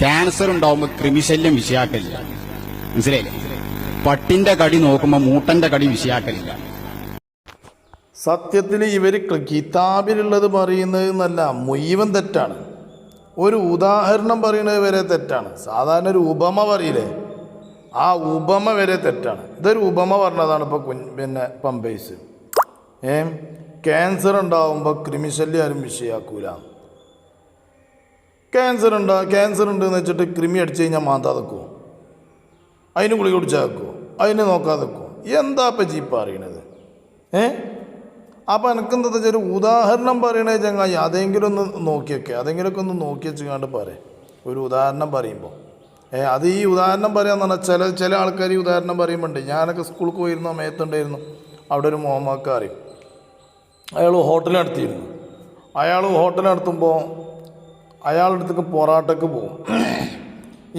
Cancer ഉണ്ടാവുമ്പോൾ കൃമിശല്യം വിഷയാക്കലില്ല. മനസ്സിലായില്ലേ? പട്ടിന്റെ കടി നോക്കുമ്പോൾ മൂട്ടന്റെ കടി വിഷയാക്കലില്ല. സത്യത്തിൽ ഇവർ കിതാബിലുള്ളത് പറയുന്നത് എന്നല്ല മുഴുവൻ തെറ്റാണ്. ഒരു ഉദാഹരണം പറയുന്നത് വരെ തെറ്റാണ്. സാധാരണ ഒരു ഉപമ പറയില്ലേ? ആ ഉപമ വരെ തെറ്റാണ്. ഇതൊരു ഉപമ പറഞ്ഞതാണ് ഇപ്പോൾ കുഞ്ഞ് പിന്നെ പമ്പേഴ്സ് ഏ? ക്യാൻസർ ഉണ്ടാവുമ്പോൾ ക്രിമിശല്യം ആരും വിഷയാക്കൂല. ക്യാൻസർ ഉണ്ട് ക്യാൻസർ ഉണ്ട് എന്ന് വെച്ചിട്ട് കൃമി അടിച്ചു കഴിഞ്ഞാൽ മാന്താതെ നിൽക്കുമോ അതിന് ഗുളിക കുടിച്ചാൽ വെക്കുമോ അതിന് നോക്കാതെ നിൽക്കുമോ എന്താ ഇപ്പം ജീപ്പ അറിയണത് ഏ? അപ്പം എനിക്കെന്താ വെച്ചാൽ ഒരു ഉദാഹരണം പറയണേ ചങ്ങായി. അതെങ്കിലും ഒന്ന് നോക്കിയൊക്കെ. അതെങ്കിലൊക്കെ ഒന്ന് നോക്കി വെച്ചുകൊണ്ട് പറയാം ഒരു ഉദാഹരണം പറയുമ്പോൾ ഏ അത് ഈ ഉദാഹരണം പറയാന്ന് പറഞ്ഞാൽ ചില ചില ആൾക്കാർ ഈ ഉദാഹരണം പറയുമ്പോണ്ട്. ഞാനൊക്കെ സ്കൂളിൽ പോയിരുന്നു മേത്തുണ്ടായിരുന്നു. അവിടെ ഒരു മോഹമ്മക്ക് അറിയും. അയാൾ ഹോട്ടൽ നടത്തിയിരുന്നു. അയാൾ ഹോട്ടൽ നടത്തുമ്പോൾ അയാളുടെ അടുത്തേക്ക് പൊറാട്ടക്ക് പോകും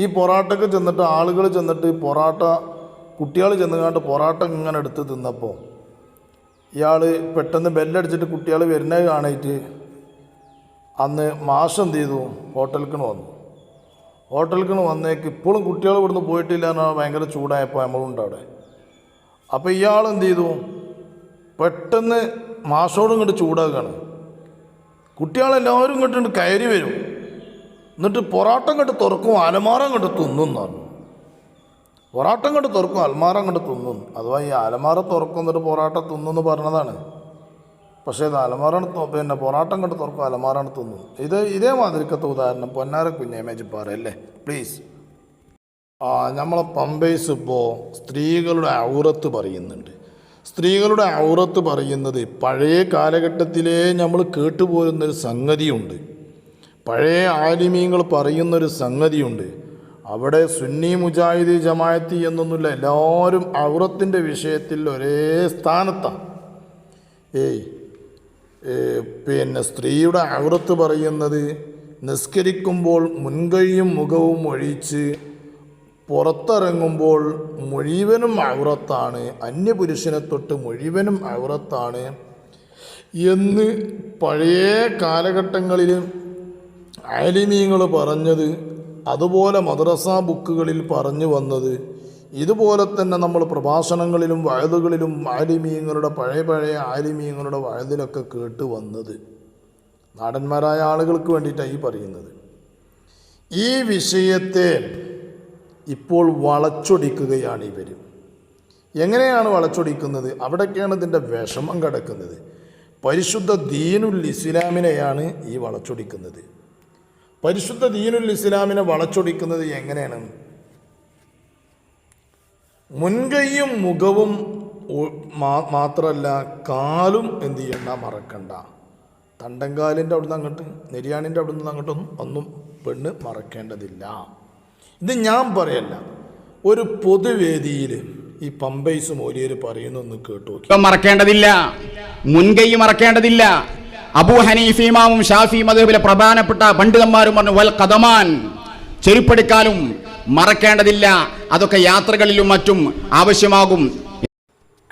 ഈ പൊറാട്ടക്ക് ചെന്നിട്ട് ആളുകൾ ചെന്നിട്ട് ഈ പൊറാട്ട കുട്ടികൾ ചെന്നുകൊണ്ട് പൊറാട്ട ഇങ്ങനെ എടുത്ത് തിന്നപ്പോൾ ഇയാൾ പെട്ടെന്ന് ബെല്ലടിച്ചിട്ട് കുട്ടികൾ വരുന്നത് കാണിയിട്ട് അന്ന് മാഷം എന്ത് ചെയ്തു? ഹോട്ടലിലേക്ക് വന്നു. ഹോട്ടലിലേക്ക് വന്നേക്ക് ഇപ്പോഴും കുട്ടികൾ ഇവിടുന്ന് പോയിട്ടില്ല എന്നാൽ ഭയങ്കര ചൂടായപ്പോൾ നമ്മളുണ്ട് അവിടെ. അപ്പോൾ ഇയാൾ എന്ത് ചെയ്തു? പെട്ടെന്ന് മാഷോടും ഇങ്ങോട്ട് ചൂടാക്കുകയാണ് കുട്ടികളെല്ലാവരും ഇങ്ങോട്ട് കയറി വരും. എന്നിട്ട് പൊറാട്ടം കണ്ട് തുറക്കും അലമാറം കണ്ട് തിന്നുന്നു പൊറാട്ടം കണ്ട് തുറക്കും അലമാറം കണ്ട് തിന്നും. അഥവാ ഈ അലമാറ തുറക്കും എന്നിട്ട് പൊറാട്ട തിന്നു പറഞ്ഞതാണ്. പക്ഷേ ഇത് അലമാറാണ് പിന്നെ പൊറാട്ടം കണ്ട് തുറക്കും അലമാറാണ് തിന്നും. ഇത് ഇതേമാതിരിക്കത്തെ ഉദാഹരണം പൊന്നാര കുഞ്ഞേമേജ് പറയല്ലേ പ്ലീസ് ആ നമ്മളെ പമ്പേഴ്സ് ഇപ്പോൾ സ്ത്രീകളുടെ ഔറത്ത് പറയുന്നുണ്ട്. സ്ത്രീകളുടെ ഔറത്ത് പറയുന്നത് പഴയ കാലഘട്ടത്തിലേ നമ്മൾ കേട്ടുപോരുന്നൊരു സംഗതിയുണ്ട്. പഴയ ആലിമീങ്ങൾ പറയുന്നൊരു സംഗതിയുണ്ട്. അവിടെ സുന്നി മുജാഹിദി ജമായത്തി എന്നൊന്നുമില്ല. എല്ലാവരും ഔറത്തിന്റെ വിഷയത്തിൽ ഒരേ സ്ഥാനത്താണ്. ഏയ് പിന്നെ സ്ത്രീയുടെ ഔറത്ത് പറയുന്നത് നിസ്കരിക്കുമ്പോൾ മുൻകൈയും മുഖവും ഒഴിച്ച് പുറത്തിറങ്ങുമ്പോൾ മുഴുവനും ഔറത്താണ് അന്യപുരുഷനെ തൊട്ട് മുഴുവനും ഔറത്താണ് എന്ന് പഴയ കാലഘട്ടങ്ങളിൽ ആലിമീങ്ങൾ പറഞ്ഞത് അതുപോലെ മദ്രസ ബുക്കുകളിൽ പറഞ്ഞു വന്നത്. ഇതുപോലെ തന്നെ നമ്മൾ പ്രഭാഷണങ്ങളിലും വഴുതുകളിലും ആലിമീങ്ങളുടെ പഴയ പഴയ ആലിമീങ്ങളുടെ വഴുതിലൊക്കെ കേട്ട് വന്നത്. നാടന്മാരായ ആളുകൾക്ക് വേണ്ടിയിട്ടാണ് ഈ പറയുന്നത്. ഈ വിഷയത്തെ ഇപ്പോൾ വളച്ചൊടിക്കുകയാണ് ഇവർ എങ്ങനെയാണ് വളച്ചൊടിക്കുന്നത്? അവിടേക്കാണ് ഇതിന്റെ വിഷമം കിടക്കുന്നത്. പരിശുദ്ധ ദീനുൽ ഇസ്ലാമിനെയാണ് ഈ വളച്ചൊടിക്കുന്നത്. പരിശുദ്ധ ദീനുൽ ഇസ്ലാമിനെ വളച്ചൊടിക്കുന്നത് എങ്ങനെയാണ്? മുൻകൈയും മുഖവും മാത്രമല്ല കാലും എന്ത് ചെയ്യണ്ട മറക്കണ്ട. തണ്ടങ്കാലിന്റെ അവിടുന്ന് അങ്ങോട്ട് നെരിയാണിന്റെ അവിടുന്ന് അങ്ങോട്ടൊന്നും ഒന്നും പെണ്ണ് മറക്കേണ്ടതില്ല. ഇത് ഞാൻ പറയല്ല ഒരു പൊതുവേദിയിൽ ഈ പമ്പൈസും മോലിയർ പറയുന്നൊന്ന് കേട്ടു മറക്കേണ്ടതില്ല. മുൻകൈ മറക്കേണ്ടതില്ല. അബൂ ഹനീഫ് ഇമാമും ഷാഫി മധുബിലെ പ്രധാനപ്പെട്ട പണ്ഡിതന്മാരും പറഞ്ഞു വൽ കഥമാൻ ചെരുപ്പെടുക്കാനും മറക്കേണ്ടതില്ല. അതൊക്കെ യാത്രകളിലും മറ്റും ആവശ്യമാകും.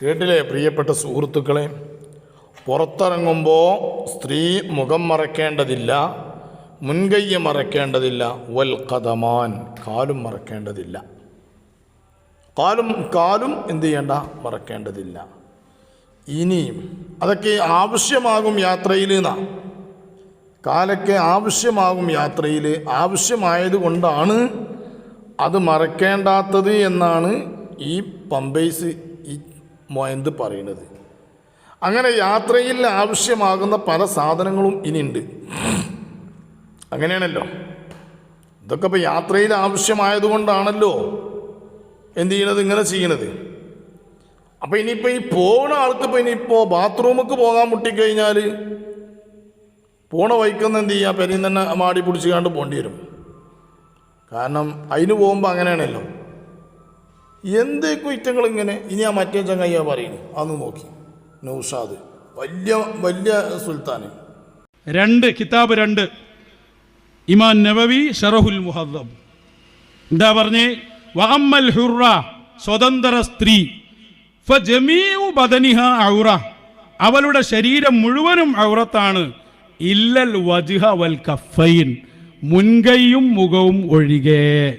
കേട്ടില്ലേ പ്രിയപ്പെട്ട സുഹൃത്തുക്കളെ? പുറത്തിറങ്ങുമ്പോൾ സ്ത്രീ മുഖം മറക്കേണ്ടതില്ല മുൻകൈ മറക്കേണ്ടതില്ല. വൽ കഥമാൻ കാലും മറക്കേണ്ടതില്ല. കാലും കാലും എന്ത് ചെയ്യേണ്ട? മറക്കേണ്ടതില്ല. ഇനിയും അതൊക്കെ ആവശ്യമാകും യാത്രയിൽ എന്നാ കാലൊക്കെ ആവശ്യമാകും യാത്രയിൽ ആവശ്യമായത് കൊണ്ടാണ് അത് മറക്കേണ്ടാത്തത് എന്നാണ് ഈ പമ്പൈസ് ഈ മൊയന്ത് പറയുന്നത് അങ്ങനെ യാത്രയിൽ ആവശ്യമാകുന്ന പല സാധനങ്ങളും ഇനിയുണ്ട്. അങ്ങനെയാണല്ലോ. ഇതൊക്കെ ഇപ്പോൾ യാത്രയിൽ ആവശ്യമായതുകൊണ്ടാണല്ലോ എന്ത് ചെയ്യണത്? ഇങ്ങനെ ചെയ്യണത്. അപ്പോൾ ഇനിയിപ്പോൾ ഈ പോണ ആൾക്ക് ഇപ്പോൾ ഇനിയിപ്പോൾ ബാത്റൂമിക്ക് പോകാൻ മുട്ടിക്കഴിഞ്ഞാൽ പോണ വൈക്കുന്ന എന്ത് ചെയ്യുക പെരിയിൽ തന്നെ മാടി പിടിച്ച് കണ്ട് പോണ്ടി വരും. കാരണം അതിന് പോകുമ്പോൾ അങ്ങനെയാണല്ലോ. എന്തേ കുറ്റങ്ങൾ ഇങ്ങനെ? ഇനി ആ മറ്റേ ചങ്ങയ്യ പറയുന്നു. അന്ന് നോക്കി. നൗഷാദ്. വലിയ വലിയ സുൽത്താന്. രണ്ട് കിതാബ് രണ്ട്. ഇമാൻ നബവി ഷറഹുൽ മുഹദ്ദബ് എന്താ പറഞ്ഞേ? വഅമ്മൽ ഹുറ സ്വതന്ത്ര സ്ത്രീ. ഔറ. അവളുടെ ശരീരം മുഴുവനും ഔറത്താണ്. ഇല്ലൽ വജ്ഹ വൽ കഫൈൻ. മുൻകൈയും മുഖവും ഒഴികെ.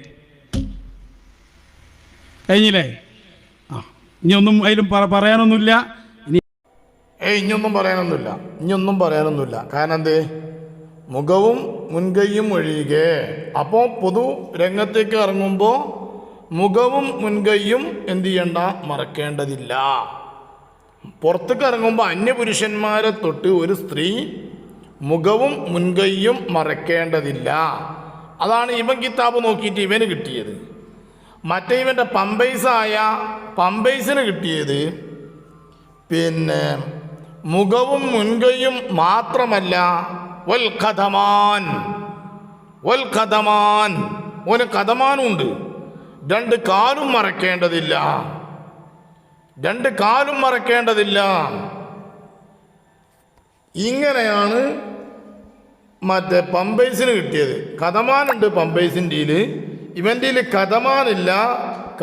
കഴിഞ്ഞില്ലേ? ആ ഇനിയൊന്നും അതിലും പറയാനൊന്നുമില്ല. ഏയ് ഇനിയൊന്നും പറയാനൊന്നുമില്ല. ഇനിയൊന്നും പറയാനൊന്നുമില്ല. കാരണം എന്ത്? മുഖവും മുൻകൈയും ഒഴികെ. അപ്പോൾ പൊതു രംഗത്തേക്ക് ഇറങ്ങുമ്പോൾ മുഖവും മുൻകൈയും എന്ത് ചെയ്യണ്ട? മറക്കേണ്ടതില്ല. പുറത്തേക്ക് ഇറങ്ങുമ്പോൾ അന്യപുരുഷന്മാരെ തൊട്ട് ഒരു സ്ത്രീ മുഖവും മുൻകൈയും മറക്കേണ്ടതില്ല. അതാണ് ഇവൻ കിതാബ് നോക്കിയിട്ട് ഇവന് കിട്ടിയത്. മറ്റേ ഇവന്റെ പമ്പൈസായ പമ്പൈസിന് കിട്ടിയത് പിന്നെ മുഖവും മുൻകൈയും മാത്രമല്ല വൽ കഥമാൻ വൽ കഥമാൻ. ഓന് കഥമാനുണ്ട്. രണ്ട് കാലും മറക്കേണ്ടതില്ല. രണ്ട് കാലും മറക്കേണ്ടതില്ല. ഇങ്ങനെയാണ് മറ്റേ പമ്പൈസിന് കിട്ടിയത്. കഥമാനുണ്ട് പമ്പൈസിന്റെ ഇവന്റെ കഥമാനില്ല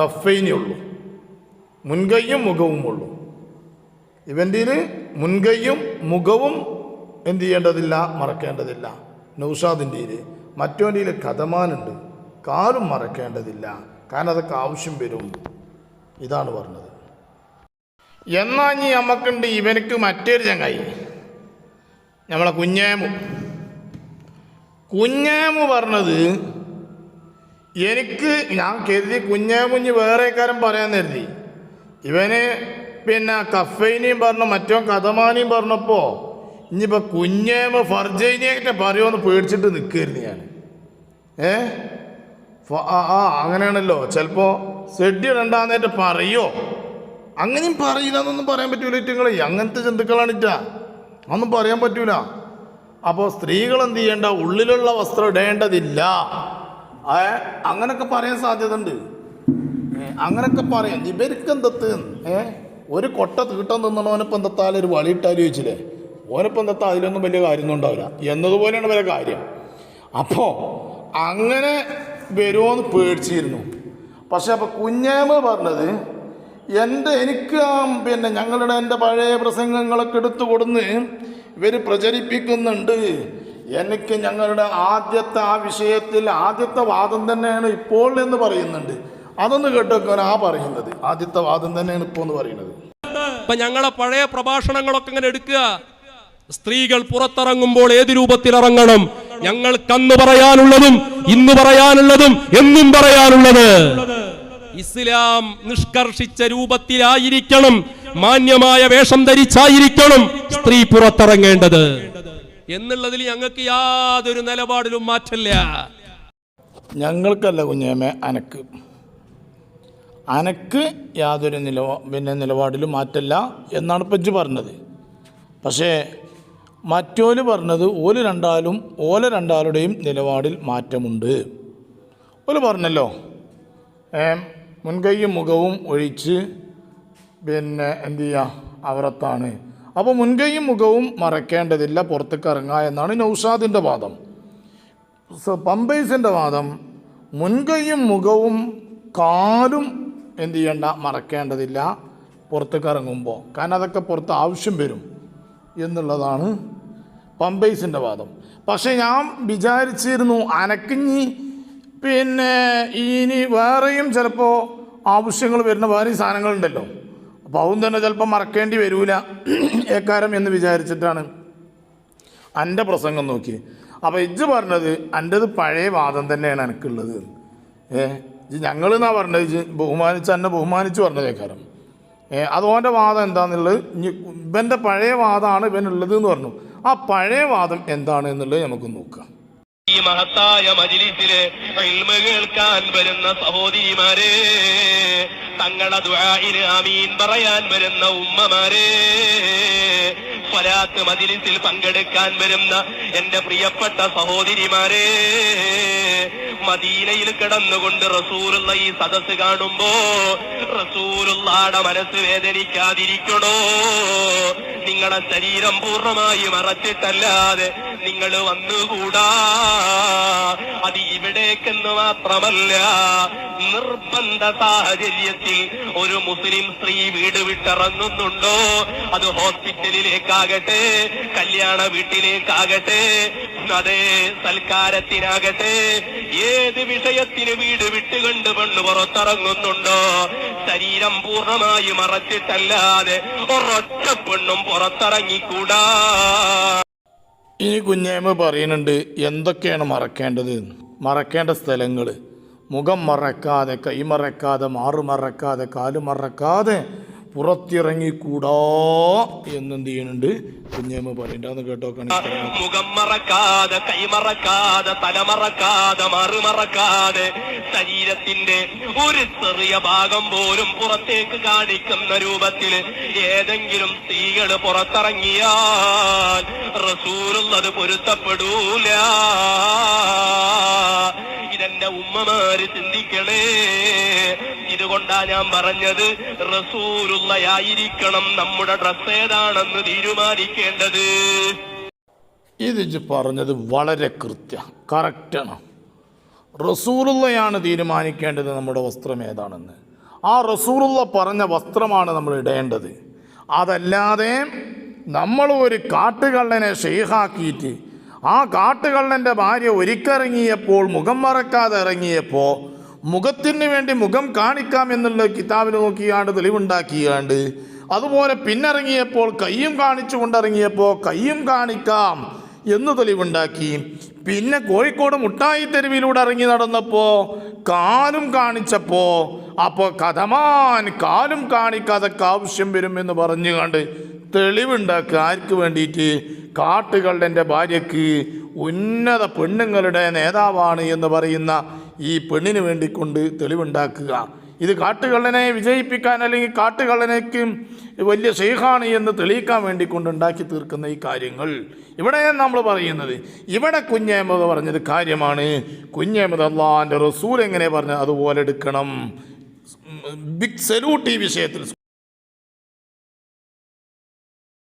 കഫൈനേ ഉള്ളൂ മുൻകൈയും മുഖവും ഉള്ളൂ ഇവന്റെ മുൻകൈയും മുഖവും എന്ത് ചെയ്യേണ്ടതില്ല മറക്കേണ്ടതില്ല. നൗഷാദിന്റെ മറ്റോന്റെ കഥമാനുണ്ട്. കാലും മറക്കേണ്ടതില്ല. കാരണം അതൊക്കെ ആവശ്യം വരും. ഇതാണ് പറഞ്ഞത്. എന്നാ ഇനി നമുക്കുണ്ട് ഇവനക്ക് മറ്റൊരു ചങ്ങായി. നമ്മളെ കുഞ്ഞേമു. കുഞ്ഞേമു പറഞ്ഞത് എനിക്ക് ഞാൻ കരുതി കുഞ്ഞേമുഞ്ഞ് വേറെ കാര്യം പറയാൻ കരുതി. ഇവന് പിന്നെ കഫൈനെയും പറഞ്ഞു മറ്റോ കഥമാനിയും പറഞ്ഞപ്പോൾ ഇനിയിപ്പോൾ കുഞ്ഞേമ ഫർജൈനിയൊക്കെ പറയുമെന്ന് പേടിച്ചിട്ട് നിൽക്കുകയായിരുന്നു ഞാൻ ഏ? ആ അങ്ങനെയാണല്ലോ. ചിലപ്പോൾ സെഡി രണ്ടാന്നേറ്റ് പറയോ? അങ്ങനെയും പറയില്ല എന്നൊന്നും പറയാൻ പറ്റൂല ഇറ്റങ്ങളെ. അങ്ങനത്തെ ജന്തുക്കളാണിറ്റാ ഒന്നും പറയാൻ പറ്റൂല. അപ്പോൾ സ്ത്രീകൾ എന്ത് ചെയ്യേണ്ട? ഉള്ളിലുള്ള വസ്ത്രം ഇടേണ്ടതില്ല. ഏ അങ്ങനൊക്കെ പറയാൻ സാധ്യത ഉണ്ട് ഏ, അങ്ങനൊക്കെ പറയാം. ഇവർക്ക് എന്തത്ത്? ഏ ഒരു കൊട്ട തീട്ടം തിന്നണോനിപ്പം എന്തത്താലും ഒരു വളിയിട്ടാലും ചോദിച്ചില്ലേ? ഓനിപ്പം എന്തത്താ? അതിലൊന്നും വലിയ കാര്യമൊന്നും ഉണ്ടാവില്ല. എന്നതുപോലെയാണ് വരെ കാര്യം. അപ്പോൾ അങ്ങനെ വരുമോന്ന് പേടിച്ചിരുന്നു. പക്ഷെ അപ്പോൾ കുഞ്ഞേമ പറഞ്ഞത് എന്റെ എനിക്ക് ആ പിന്നെ ഞങ്ങളുടെ എന്റെ പഴയ പ്രസംഗങ്ങളൊക്കെ എടുത്തു കൊടുന്ന് ഇവർ പ്രചരിപ്പിക്കുന്നുണ്ട്. എനിക്ക് ഞങ്ങളുടെ ആദ്യത്തെ ആ വിഷയത്തിൽ ആദ്യത്തെ വാദം തന്നെയാണ് ഇപ്പോൾ എന്ന് പറയുന്നുണ്ട്. അതൊന്ന് കേട്ടൊക്കെ ആ പറയുന്നത്. ആദ്യത്തെ വാദം തന്നെയാണ് ഇപ്പോൾ എന്ന് പറയുന്നത്. ഇപ്പൊ ഞങ്ങളെ പഴയ പ്രഭാഷണങ്ങളൊക്കെ ഇങ്ങനെ എടുക്കുക. സ്ത്രീകൾ പുറത്തിറങ്ങുമ്പോൾ ഏത് രൂപത്തിൽ ഇറങ്ങണം ഞങ്ങൾക്ക് അന്ന് പറയാനുള്ളതും ഇന്ന് പറയാനുള്ളതും എന്നും പറയാനുള്ളത്. ഇസ്ലാം നിഷ്കർഷിച്ച രൂപത്തിലായിരിക്കണം മാന്യമായ വേഷം ധരിച്ചായിരിക്കണം സ്ത്രീ പുറത്തിറങ്ങേണ്ടത്. എന്നുള്ളതിൽ ഞങ്ങൾക്ക് യാതൊരു നിലപാടിലും മാറ്റമില്ല. ഞങ്ങൾക്കല്ല കുഞ്ഞേമേ അനക്ക്. അനക്ക് യാതൊരു നിലവ പിന്നെ നിലപാടിലും മാറ്റല്ല എന്നാണ് പഞ്ച് പറഞ്ഞത്. പക്ഷേ മറ്റോൽ പറഞ്ഞത് ഓൽ രണ്ടാലും ഓല രണ്ടാളുടെയും നിലപാടിൽ മാറ്റമുണ്ട്. ഓൽ പറഞ്ഞല്ലോ മുൻകൈയും മുഖവും ഒഴിച്ച് പിന്നെ എന്ത് ചെയ്യുക അവറത്താണ്. അപ്പോൾ മുൻകൈയും മുഖവും മറക്കേണ്ടതില്ല പുറത്തേക്ക് ഇറങ്ങുക എന്നാണ് നൗഷാദിന്റെ വാദം. പമ്പേഴ്സിന്റെ വാദം മുൻകൈയും മുഖവും കാലും എന്ത് ചെയ്യണ്ട മറക്കേണ്ടതില്ല പുറത്തേക്ക് ഇറങ്ങുമ്പോൾ കാരണം അതൊക്കെ പുറത്ത് ആവശ്യം വരും എന്നുള്ളതാണ് പമ്പേഴ്സിന്റെ വാദം. പക്ഷേ ഞാൻ വിചാരിച്ചിരുന്നു അനക്കിഞ്ഞി പിന്നെ ഇനി വേറെയും ചിലപ്പോൾ ആവശ്യങ്ങൾ വരുന്ന വേറെ സാധനങ്ങളുണ്ടല്ലോ. അപ്പോൾ അതും തന്നെ ചിലപ്പോൾ മറക്കേണ്ടി വരൂല ഏക്കാരം എന്ന് വിചാരിച്ചിട്ടാണ് എന്റെ പ്രസംഗം നോക്കി. അപ്പോൾ ഇജ്ജ് പറഞ്ഞത് എന്റെത് പഴയ വാദം തന്നെയാണ് എനിക്കുള്ളത് ഏ ഞങ്ങൾ എന്നാ പറഞ്ഞത്? ഇജ്ജ് ബഹുമാനിച്ച് എന്നെ ബഹുമാനിച്ച് പറഞ്ഞതേക്കാരം ഏ അതോന്റെ വാദം എന്താണെന്നുള്ളത് ഇവന്റെ പഴയ വാദമാണ് ഇവനുള്ളത് എന്ന് പറഞ്ഞു. ആ പഴയ വാദം എന്താണ് എന്നുള്ളത് നമുക്ക് നോക്കാം. ഈ മഹത്തായ മജിലിസിൽ കേൾക്കാൻ വരുന്ന സഹോദരിമാരെ തങ്ങളുടെ ദുആഇന് ആമീൻ പറയാൻ വരുന്ന ഉമ്മമാരെ സ്വലാത്ത് മജിലിസിൽ പങ്കെടുക്കാൻ വരുന്ന എന്റെ പ്രിയപ്പെട്ട സഹോദരിമാരെ മദീനയിൽ കിടന്നുകൊണ്ട് റസൂലുള്ള ഈ സദസ് കാണുമ്പോ റസൂലുള്ളാടെ മനസ്സ് വേദനിക്കാതിരിക്കണോ? നിങ്ങളുടെ ശരീരം പൂർണമായി മറച്ചിട്ടല്ലാതെ നിങ്ങൾ വന്നുകൂടാ? അത് ഇവിടേക്കെന്ന് മാത്രമല്ല നിർബന്ധ സാഹചര്യത്തിൽ ഒരു മുസ്ലിം സ്ത്രീ വീട് വിട്ടിറങ്ങുന്നുണ്ടോ? അത് ഹോസ്പിറ്റലിലേക്കാകട്ടെ കല്യാണ വീട്ടിലേക്കാകട്ടെ അതേ സൽക്കാരത്തിനാകട്ടെ ഏത് വിഷയത്തിന് വീട് വിട്ടുകൊണ്ട് പെണ്ണ് പുറത്തിറങ്ങുന്നുണ്ടോ? ശരീരം പൂർണമായി മറച്ചിട്ടല്ലാതെ ഒരൊറ്റ പെണ്ണും പുറത്തിറങ്ങിക്കൂടാ. ഈ കുഞ്ഞേമ്മ പറയുന്നുണ്ട് എന്തൊക്കെയാണ് മറക്കേണ്ടത്? മറക്കേണ്ട സ്ഥലങ്ങൾ മുഖം മറക്കാതെ കൈ മറക്കാതെ മാറു മറക്കാതെ കാലു മറക്കാതെ പുറത്തിറങ്ങിക്കൂടാ എന്നെന്ത് ചെയ്യുന്നുണ്ട് കുഞ്ഞമ്മ പറയണ്ടെന്ന് കേട്ടോ മുഖം മറക്കാതെ കൈമറക്കാതെ തലമറക്കാതെ മറുമറക്കാതെ ശരീരത്തിന്റെ ഒരു ചെറിയ ഭാഗം പോലും പുറത്തേക്ക് കാണിക്കുന്ന രൂപത്തിൽ ഏതെങ്കിലും സ്ത്രീകൾ പുറത്തിറങ്ങിയാൽ റസൂലുള്ളത് പൊരുത്തപ്പെടൂല. ഇതെന്റെ ഉമ്മമാര് ചിന്തിക്കണേ. ഇതുകൊണ്ടാ ഞാൻ പറഞ്ഞത് റസൂലുള്ളയായിരിക്കണം നമ്മുടെ ഡ്രസ് ഏതാണെന്ന് തീരുമാനിക്കേണ്ടത്. ഇത് പറഞ്ഞത് വളരെ കൃത്യ കറക്റ്റാണ് റസൂറുള്ളയാണ് തീരുമാനിക്കേണ്ടത് നമ്മുടെ വസ്ത്രം ഏതാണെന്ന്. ആ റസൂറുള്ള പറഞ്ഞ വസ്ത്രമാണ് നമ്മൾ ഇടേണ്ടത്. അതല്ലാതെ നമ്മൾ ഒരു കാട്ടുകള്ളനെ ഷെയ്ഹാക്കിയിട്ട് ആ കാട്ടുകള്ളന്റെ ഭാര്യ ഒരിക്കിറങ്ങിയപ്പോൾ മുഖം മറക്കാതെ ഇറങ്ങിയപ്പോൾ മുഖത്തിന് വേണ്ടി മുഖം കാണിക്കാം എന്നുള്ള കിതാബിൽ നോക്കിയാണ്ട് തെളിവുണ്ടാക്കിയാണ്ട് അതുപോലെ പിന്നിറങ്ങിയപ്പോൾ കയ്യും കാണിച്ചു കൊണ്ടിറങ്ങിയപ്പോൾ കയ്യും കാണിക്കാം എന്ന് തെളിവുണ്ടാക്കി. പിന്നെ കോഴിക്കോട് മുട്ടായി തെരുവിലൂടെ ഇറങ്ങി നടന്നപ്പോൾ കാലും കാണിച്ചപ്പോൾ അപ്പോൾ കഥമാൻ കാലും കാണിക്കാതെ ആവശ്യം വരുമെന്ന് പറഞ്ഞു കണ്ട് തെളിവുണ്ടാക്കുക. ആർക്ക് വേണ്ടിയിട്ട്? കാട്ടുകളുടെ ഭാര്യയ്ക്ക് ഉന്നത പെണ്ണുങ്ങളുടെ നേതാവാണ് എന്ന് പറയുന്ന ഈ പെണ്ണിന് വേണ്ടിക്കൊണ്ട് തെളിവുണ്ടാക്കുക. ഇത് കാട്ടുകള്ളനെ വിജയിപ്പിക്കാൻ അല്ലെങ്കിൽ കാട്ടുകള്ളനേക്ക് വലിയ സേഹാണ് എന്ന് തെളിയിക്കാൻ വേണ്ടി കൊണ്ടുണ്ടാക്കി തീർക്കുന്ന ഈ കാര്യങ്ങൾ. ഇവിടെ നമ്മൾ പറയുന്നത് ഇവിടെ കുഞ്ഞേമത് പറഞ്ഞത് കാര്യമാണ്. കുഞ്ഞേമത് അള്ളാന്റെ റസൂൽ എങ്ങനെ പറഞ്ഞത്? അതുപോലെ എടുക്കണം. ബിഗ് സല്യൂട്ട് ഈ വിഷയത്തിൽ